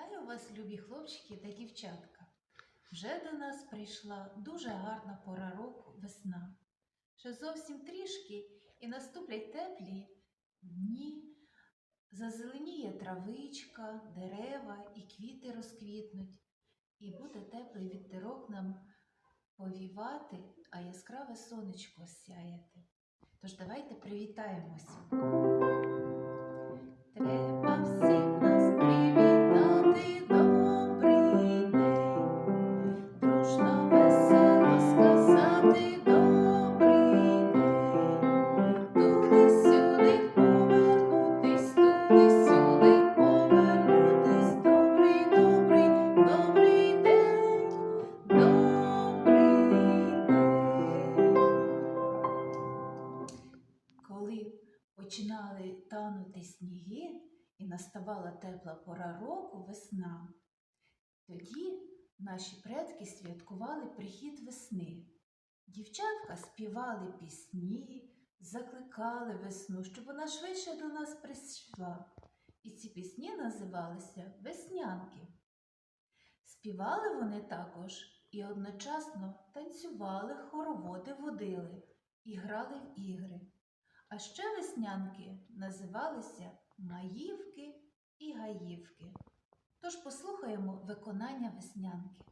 Вітаю вас, любі хлопчики та дівчатка. Вже до нас прийшла дуже гарна пора року весна. Ще зовсім трішки і наступлять теплі дні. Зазеленіє травичка, дерева і квіти розквітнуть. І буде теплий вітерок нам повівати, а яскраве сонечко сяяти. Тож давайте привітаємося. Наставала тепла пора року весна, тоді наші предки святкували прихід весни. Дівчатка співали пісні, закликали весну, щоб вона швидше до нас прийшла. І ці пісні називалися веснянки. Співали вони також і одночасно танцювали, хороводи водили і грали в ігри. А ще веснянки називалися Маївки і Гаївки. Тож послухаємо виконання веснянки.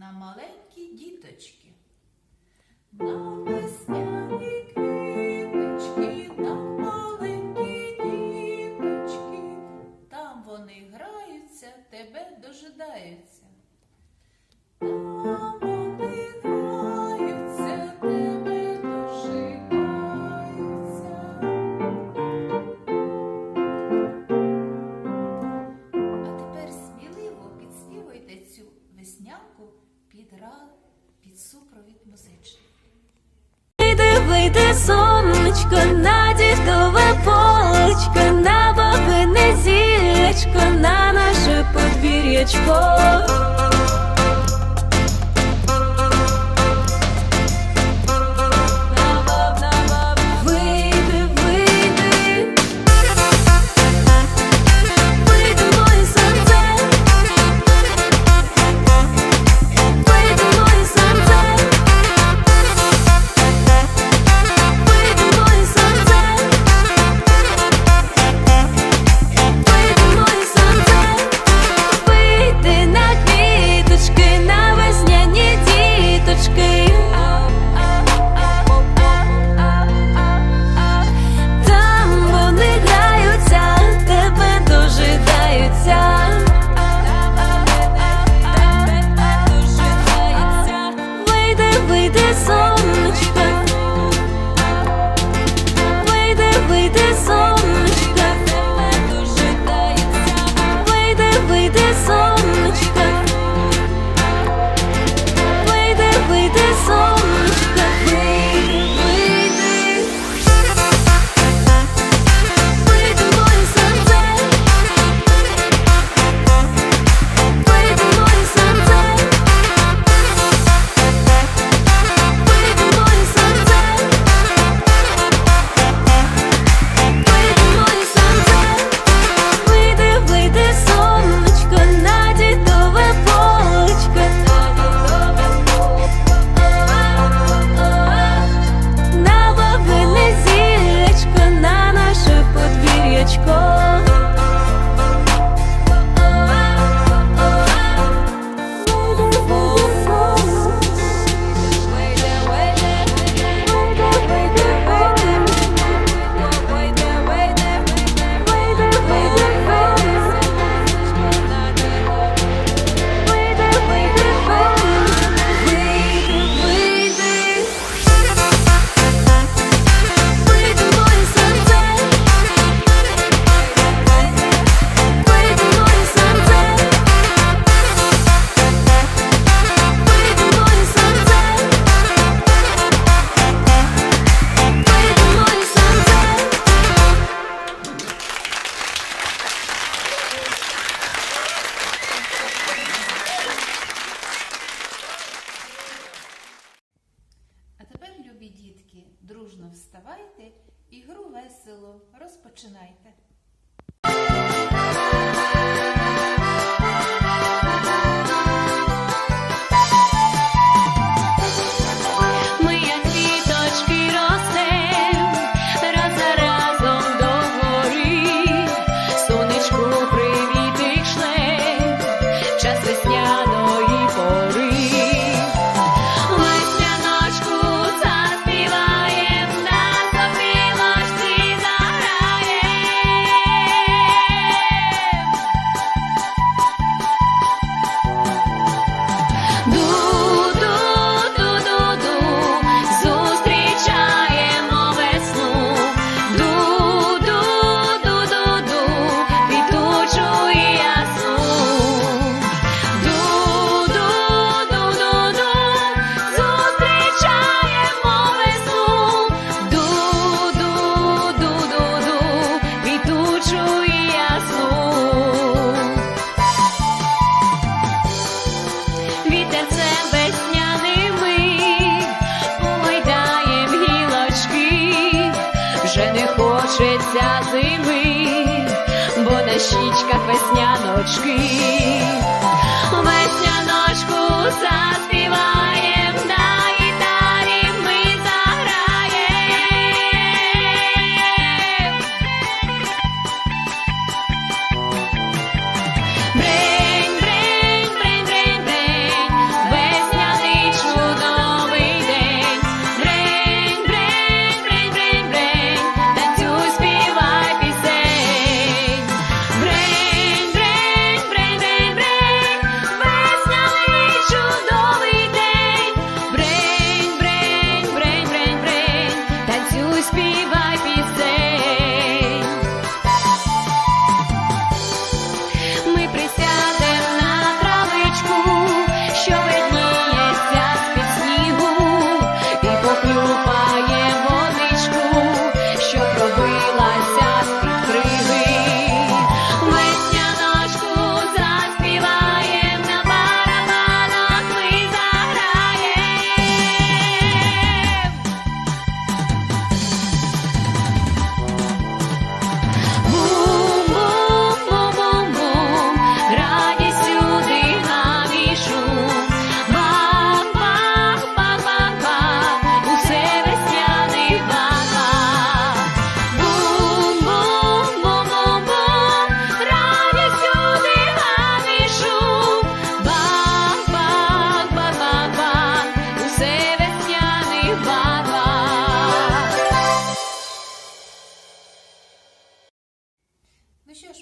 на маленькі діточки. Ну, Навесня. зілечко, на дідове полечко, на бабине зілечко, на наше подвір'ячко. весняночки, весняночку за.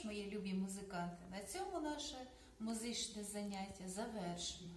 мої любі музиканти, на цьому наше музичне заняття завершено.